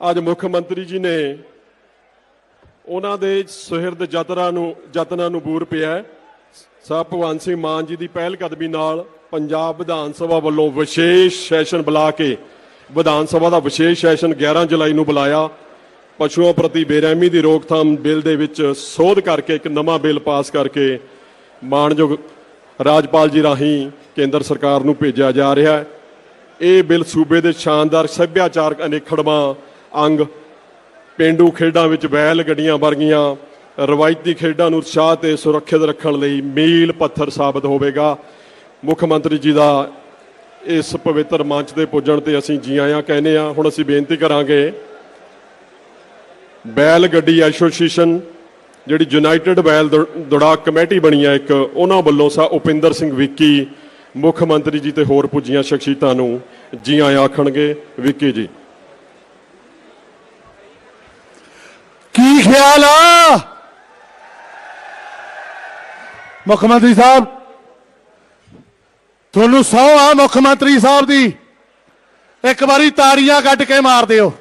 ਅੱਜ ਮੁੱਖ ਮੰਤਰੀ ਜੀ ਨੇ ਉਹਨਾਂ ਦੇ ਸੁਹਿਰਦ ਯਤਨਾਂ ਨੂੰ ਯਤਨਾਂ ਨੂੰ ਬੂਰ ਪਿਆ ਹੈ। ਸਾਹਿਬ ਭਗਵੰਤ ਸਿੰਘ ਮਾਨ ਜੀ ਦੀ ਪਹਿਲ ਕਦਮੀ ਨਾਲ ਪੰਜਾਬ ਵਿਧਾਨ ਸਭਾ ਵੱਲੋਂ ਵਿਸ਼ੇਸ਼ ਸੈਸ਼ਨ ਬੁਲਾ ਕੇ ਵਿਧਾਨ ਸਭਾ ਦਾ ਵਿਸ਼ੇਸ਼ ਸੈਸ਼ਨ 11 ਜੁਲਾਈ ਨੂੰ ਬੁਲਾਇਆ ਪਸ਼ੂਆਂ ਪ੍ਰਤੀ ਬੇਰਹਿਮੀ ਦੀ ਰੋਕਥਾਮ ਬਿੱਲ ਦੇ ਵਿੱਚ ਸੋਧ ਕਰਕੇ ਇੱਕ ਨਵਾਂ ਬਿੱਲ ਪਾਸ ਕਰਕੇ ਮਾਣਯੋਗ ਰਾਜਪਾਲ ਜੀ ਰਾਹੀਂ ਕੇਂਦਰ ਸਰਕਾਰ ਨੂੰ ਭੇਜਿਆ ਜਾ ਰਿਹਾ ਹੈ ਇਹ ਬਿੱਲ ਸੂਬੇ ਦੇ ਸ਼ਾਨਦਾਰ ਸੱਭਿਆਚਾਰਕ ਅਨੇਖੜਵਾਂ ਅੰਗ। ਪਿੰਡੂ ਖੇਡਾਂ ਵਿੱਚ ਬੈਲ ਗੱਡੀਆਂ ਵਰਗੀਆਂ ਰਵਾਇਤੀ ਖੇਡਾਂ ਨੂੰ ਉਤਸ਼ਾਹ ਤੇ ਸੁਰੱਖਿਅਤ ਰੱਖਣ ਲਈ ਮੀਲ ਪੱਥਰ ਸਾਬਤ ਹੋਵੇਗਾ। ਮੁੱਖ ਮੰਤਰੀ ਜੀ ਦਾ ਇਸ ਪਵਿੱਤਰ ਮੰਚ ਤੇ ਪੁੱਜਣ ਤੇ ਅਸੀਂ ਜੀ ਆਇਆਂ ਕਹਿੰਦੇ ਆ ਹੁਣ ਅਸੀਂ ਬੇਨਤੀ ਕਰਾਂਗੇ, ਬੈਲ ਗੱਡੀ ਐਸੋਸੀਏਸ਼ਨ, ਜਿਹੜੀ ਯੂਨਾਈਟਿਡ ਬੈਲ ਦੁ- ਦੌੜਾਕ ਕਮੇਟੀ ਬਣੀ ਹੈ ਇੱਕ, ਉਹਨਾਂ ਵੱਲੋਂ ਸਾ ਉਪਿੰਦਰ ਸਿੰਘ ਵਿੱਕੀ, ਮੁੱਖ ਮੰਤਰੀ ਜੀ ਤੇ ਹੋਰ ਪੁੱਜੀਆਂ ਸ਼ਖਸੀਅਤਾਂ ਨੂੰ ਜੀ ਆਇਆਂ ਆਖਣਗੇ। ਵਿੱਕੀ ਜੀ। ਕੀ ਖਿਆਲ ਆ? ਮੁੱਖ ਮੰਤਰੀ ਸਾਹਿਬ, ਤੁਹਾਨੂੰ ਸਹੁੰ ਆ ਮੁੱਖ ਮੰਤਰੀ ਸਾਹਿਬ ਦੀ। ਇੱਕ ਵਾਰੀ ਤਾੜੀਆਂ ਕੱਢ ਕੇ ਮਾਰ ਦਿਓ।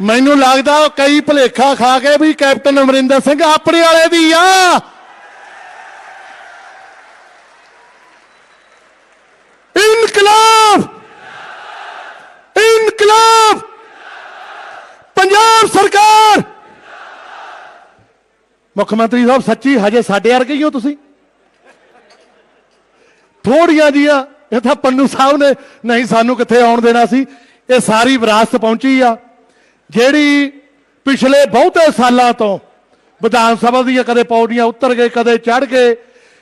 ਮੈਨੂੰ ਲੱਗਦਾ ਕਈ ਭਲੇਖਾ ਖਾ ਕੇ ਵੀ ਕੈਪਟਨ ਅਮਰਿੰਦਰ ਸਿੰਘ ਆਪਣੇ ਵਾਲੇ ਦੀ ਆ ਇਨਕਲਾਬ ਇਨਕਲਾਬ ਪੰਜਾਬ ਸਰਕਾਰ ਮੁੱਖ ਮੰਤਰੀ ਸਾਹਿਬ, ਸੱਚੀ ਹਜੇ ਸਾਡੇ ਵਰਗੇ ਹੀ ਹੋ ਤੁਸੀਂ? ਥੋੜੀਆਂ ਜੀਆਂ, ਇਹ ਤਾਂ ਪੰਨੂ ਸਾਹਿਬ ਨੇ, ਨਹੀਂ ਸਾਨੂੰ ਕਿੱਥੇ ਆਉਣ ਦੇਣਾ ਸੀ। ਇਹ ਸਾਰੀ ਵਿਰਾਸਤ ਪਹੁੰਚੀ ਆ। ਜਿਹੜੀ ਪਿਛਲੇ ਬਹੁਤੇ ਸਾਲਾਂ ਤੋਂ ਵਿਧਾਨ ਸਭਾ ਦੀਆਂ ਕਦੇ ਪੌੜੀਆਂ ਉਤਰ ਗਏ, ਕਦੇ ਚੜ ਗਏ,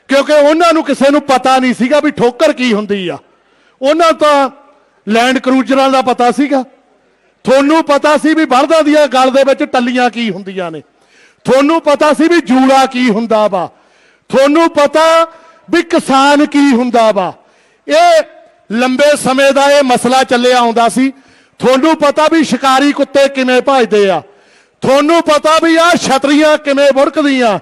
ਕਿਉਂਕਿ ਉਹਨਾਂ ਨੂੰ ਕਿਸੇ ਨੂੰ ਪਤਾ ਨਹੀਂ ਸੀਗਾ ਵੀ ਠੋਕਰ ਕੀ ਹੁੰਦੀ ਆ। ਉਹਨਾਂ ਤਾਂ ਲੈਂਡ ਕਰੂਜ਼ਰਾਂ ਦਾ ਪਤਾ ਸੀਗਾ। ਤੁਹਾਨੂੰ ਪਤਾ ਸੀ ਵੀ ਬਲਦਾਂ ਦੀਆਂ ਗਲ ਦੇ ਵਿੱਚ ਟੱਲੀਆਂ ਕੀ ਹੁੰਦੀਆਂ ਨੇ। ਤੁਹਾਨੂੰ ਪਤਾ ਸੀ ਵੀ ਜੂੜਾ ਕੀ ਹੁੰਦਾ ਵਾ। ਤੁਹਾਨੂੰ ਪਤਾ ਵੀ ਕਿਸਾਨ ਕੀ ਹੁੰਦਾ ਵਾ। ਇਹ ਲੰਬੇ ਸਮੇਂ ਦਾ ਇਹ ਮਸਲਾ ਚੱਲਿਆ ਆਉਂਦਾ ਸੀ। ਤੁਹਾਨੂੰ ਪਤਾ ਵੀ ਸ਼ਿਕਾਰੀ ਕੁੱਤੇ ਕਿਵੇਂ ਭਜਦੇ ਆ। ਤੁਹਾਨੂੰ ਪਤਾ ਵੀ ਆ ਛਤਰੀਆਂ ਕਿਵੇਂ ਵੜਕਦੀਆਂ